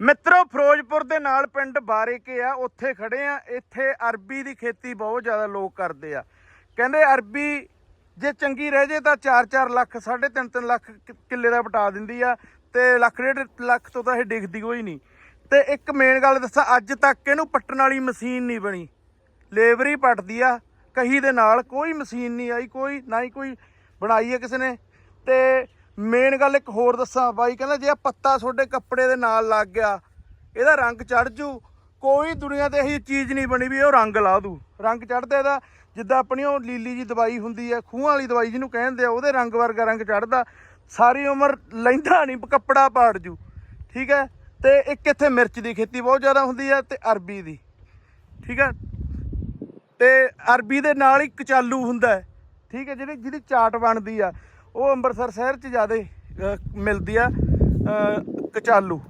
ਮਿੱਤਰੋ, ਫਿਰੋਜ਼ਪੁਰ ਦੇ ਨਾਲ ਪਿੰਡ ਬਾਰੇਕੇ ਆ? ਉੱਥੇ ਖੜੇ ਆ। ਇੱਥੇ ਅਰਬੀ ਦੀ ਖੇਤੀ ਬਹੁਤ ਜ਼ਿਆਦਾ ਲੋਕ ਕਰਦੇ ਆ। ਕਹਿੰਦੇ ਅਰਬੀ ਜੇ ਚੰਗੀ ਰਹਿ ਜੇ ਤਾਂ 4-4 ਲੱਖ 3.5 ਲੱਖ ਕਿ- ਕਿੱਲੇ ਦਾ ਪਟਾ ਦਿੰਦੀ ਆ ਤੇ ਲੱਖ ਡੇਢ ਲੱਖ ਤੋਂ ਤਾਂ ਇਹ ਡਿੱਗਦੀ ਕੋਈ ਨਹੀਂ। ਤੇ ਇੱਕ ਮੇਨ ਗੱਲ ਦੱਸਾਂ, ਅੱਜ ਤੱਕ ਇਹਨੂੰ ਪੱਟਣ ਵਾਲੀ ਮਸ਼ੀਨ ਨਹੀਂ ਬਣੀ। ਲੇਬਰ ਹੀ ਪੱਟਦੀ ਆ। ਕਹੀ ਦੇ ਨਾਲ ਕੋਈ ਮਸ਼ੀਨ ਨਹੀਂ ਆਈ, ਕੋਈ ਨਾ ਹੀ ਕੋਈ ਬਣਾਈ ਹੈ ਕਿਸੇ ਨੇ। ਤੇ ਮੇਨ ਗੱਲ ਇੱਕ ਹੋਰ ਦੱਸਾਂ ਬਾਈ, ਕਹਿੰਦਾ ਜੇ ਆ ਪੱਤਾ ਤੁਹਾਡੇ ਕੱਪੜੇ ਦੇ ਨਾਲ ਲੱਗ ਗਿਆ, ਇਹਦਾ ਰੰਗ ਚੜ ਜੂ। ਕੋਈ ਦੁਨੀਆ ਤੇ ਇਹੀ ਚੀਜ਼ ਨਹੀਂ ਬਣੀ ਵੀ ਉਹ ਰੰਗ ਲਾ ਦੂ। ਰੰਗ ਚੜਦਾ ਇਹਦਾ, ਜਿੱਦਾਂ ਆਪਣੀ ਉਹ ਲੀਲੀ ਜੀ ਦਵਾਈ ਹੁੰਦੀ ਹੈ, ਖੂਹਾਂ ਵਾਲੀ ਦਵਾਈ ਜਿਹਨੂੰ ਕਹਿੰਦੇ ਆ, ਉਹਦੇ ਰੰਗ ਵਰਗਾ ਰੰਗ ਚੜਦਾ ਸਾਰੀ ਉਮਰ ਲੈਂਦਾ ਨਹੀਂ, ਕੱਪੜਾ ਪਾੜ ਜੂ। ਠੀਕ ਹੈ? ਤੇ ਇੱਕ ਇੱਥੇ ਮਿਰਚ ਦੀ ਖੇਤੀ ਬਹੁਤ ਜ਼ਿਆਦਾ ਹੁੰਦੀ ਹੈ ਤੇ ਅਰਬੀ ਦੀ। ਠੀਕ ਹੈ? ਤੇ ਅਰਬੀ ਦੇ ਨਾਲ ਹੀ ਕਚਾਲੂ ਹੁੰਦਾ ਠੀਕ ਹੈ? ਜਿਹੜੀ ਜਿਹਦੀ ਚਾਟ ਬਣਦੀ ਆ ਉਹ ਅੰਮ੍ਰਿਤਸਰ ਸ਼ਹਿਰ 'ਚ ਜ਼ਿਆਦਾ ਮਿਲਦੀ ਆ ਕਚਾਲੂ।